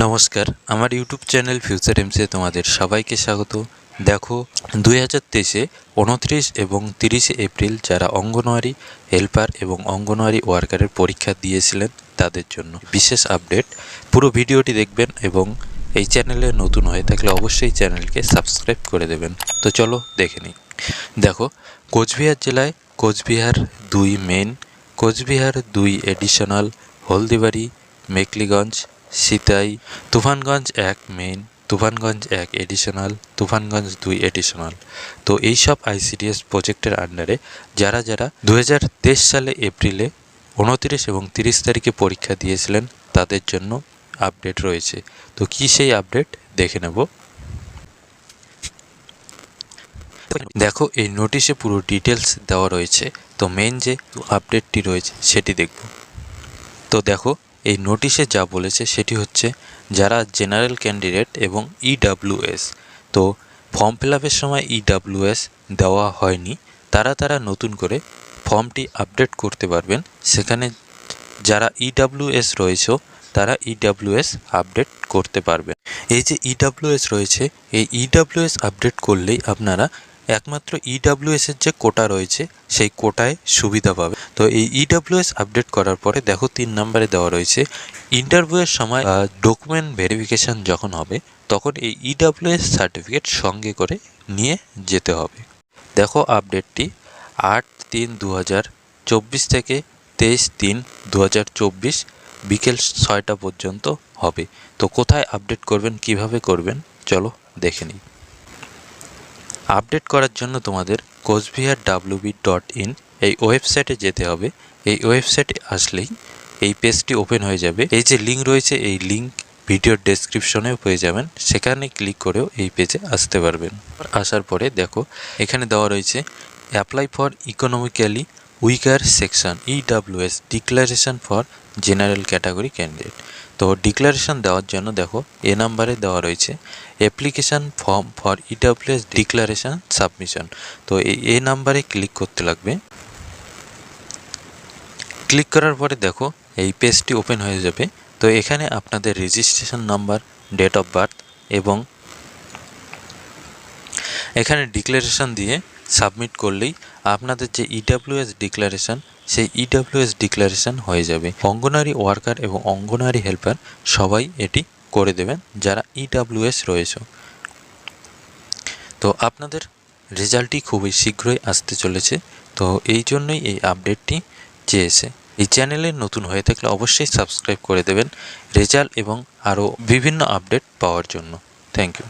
নমস্কার, আমার YouTube channel future এমসে তোমাদের সবাইকে স্বাগত। দেখো, দুই হাজার তেইশে উনত্রিশ এবং তিরিশে এপ্রিল যারা অঙ্গনওয়াড়ি হেল্পার এবং অঙ্গনওয়াড়ি ওয়ার্কারের পরীক্ষা দিয়েছিলেন তাদের জন্য বিশেষ আপডেট। পুরো ভিডিওটি দেখবেন এবং এই চ্যানেলে নতুন হয়ে থাকলে অবশ্যই চ্যানেলকে সাবস্ক্রাইব করে দেবেন। তো চলো দেখে নিই। দেখো, কোচবিহার জেলায় কোচবিহার দুই মেন কোচবিহার দুই এডিশনাল হলদিবাড়ি, মেকলিগঞ্জ সিতাই, তুফানগঞ্জ এক মেইন তুফানগঞ্জ এক এডিশনাল তুফানগঞ্জ দুই এডিশনাল তো এই সব আইসিডিএস প্রজেক্টের আন্ডারে যারা যারা দু হাজার তেইশ সালে এপ্রিলে উনতিরিশ এবং তিরিশ তারিখে পরীক্ষা দিয়েছিলেন, তাদের জন্য আপডেট রয়েছে। তো কি সেই আপডেট দেখে নেব। দেখো, এই নোটিশে পুরো ডিটেলস দেওয়া রয়েছে। তো মেন যে আপডেটটি রয়েছে, সেটি দেখব। তো দেখো এই নোটিশে যা বলেছে সেটি হচ্ছে যারা জেনারেল ক্যান্ডিডেট এবং ইডাব্লিউএস তো ফর্ম ফিল আপের সময় ইডাব্লিউএস দেওয়া হয়নি, তারা তারা নতুন করে ফর্মটি আপডেট করতে পারবেন। সেখানে যারা ইডাব্লিউএস রয়েছে, তারা ইডাব্লিউএস আপডেট করতে পারবেন। এই যে ইডাব্লিউএস রয়েছে, এই ইডাব্লিউএস আপডেট করলেই আপনারা একমাত্র ইডাব্লিউএস এর যে কোটা রয়েছে, সেই কোটায় সুবিধা পাবে। তো এই ইডাব্লিউএস আপডেট করার পরে দেখো তিন নম্বরে দেওয়া রয়েছে ইন্টারভিউয়ের সময় ডকুমেন্ট ভেরিফিকেশন যখন হবে, তখন এই ইডাব্লিউএস সার্টিফিকেট সঙ্গে করে নিয়ে যেতে হবে। দেখো আপডেটটি আট তিন দু চব্বিশ থেকে তেইশ তিন দু বিকেল ছয়টা পর্যন্ত হবে। তো কোথায় আপডেট করবেন, কীভাবে করবেন, চলো দেখে নিই। আপডেট করার জন্য তোমাদের কোচবিহার ডাব্লিউবি ডট ইন এই ওয়েবসাইটে যেতে হবে। এই ওয়েবসাইটে আসলেই এই পেজটি ওপেন হয়ে যাবে। এই যে লিঙ্ক রয়েছে, এই লিঙ্ক ভিডিওর ডেসক্রিপশনেও পেয়ে যাবেন। সেখানে ক্লিক করেও এই পেজে আসতে পারবেন। আসার পরে দেখো, এখানে দেওয়া রয়েছে apply for economically weaker section EWS declaration for general category candidate তো ডিক্লারেশন দেওয়ার জন্য দেখো, এ নাম্বারে দেওয়া রয়েছে application form for EWS declaration submission তো এই এ নাম্বারে ক্লিক করতে লাগবে। ক্লিক করার পরে দেখো, এই পেজটি ওপেন হয়ে যাবে। তো এখানে আপনাদের registration number date of birth এবং এখানে ডিক্লারেশন দিয়ে সাবমিট করলেই আপনাদের যে ইডাব্লিউএস ডিক্লারেশন সেই ইডাব্লিউএস ডিক্লারেশন হয়ে যাবে। অঙ্গনারী ওয়ার্কার এবং অঙ্গনারী হেল্পার সবাই এটি করে দেবেন, যারা ইডাব্লিউএস রয়েছে। তো আপনাদের রেজাল্টটি খুবই শীঘ্রই আসতে চলেছে। তো এই জন্যই এই আপডেটটি চেয়েছে। এই চ্যানেলে নতুন হয়ে থাকলে অবশ্যই সাবস্ক্রাইব করে দেবেন, রেজাল্ট এবং আরও বিভিন্ন আপডেট পাওয়ার জন্য। Thank you